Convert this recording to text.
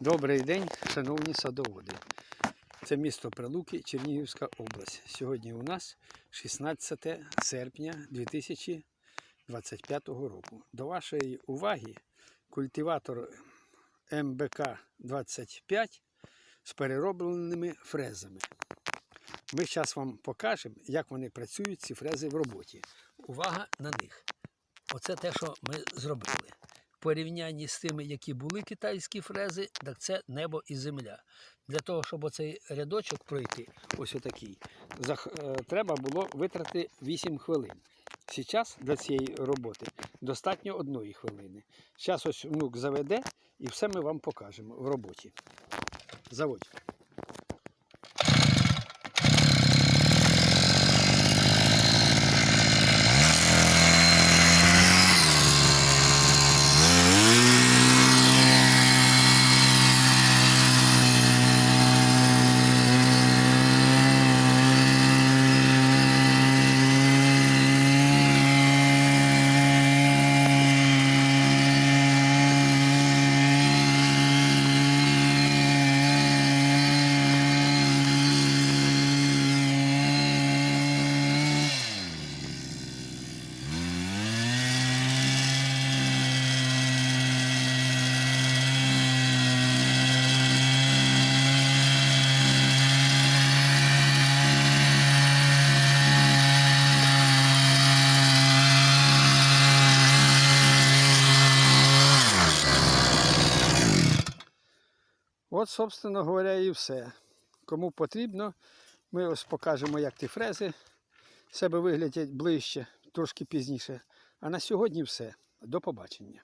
Добрий день, шановні садоводи. Це місто Прилуки, Чернігівська область. Сьогодні у нас 16 серпня 2025 року. До вашої уваги культиватор МБК-25 з переробленими фрезами. Ми зараз вам покажемо, як вони працюють, ці фрези в роботі. Увага на них. Оце те, що ми зробили. Порівнянні з тими, які були китайські фрези, так це небо і земля. Для того, щоб оцей рядочок пройти, ось отакий, е, треба було витрати 8 хвилин. Зараз для цієї роботи достатньо одної хвилини. Зараз ось внук заведе і все ми вам покажемо в роботі. Заводь. От, собственно говоря, і все. Кому потрібно, ми ось покажемо, як ті фрези себе виглядять ближче, трошки пізніше. А на сьогодні все. До побачення.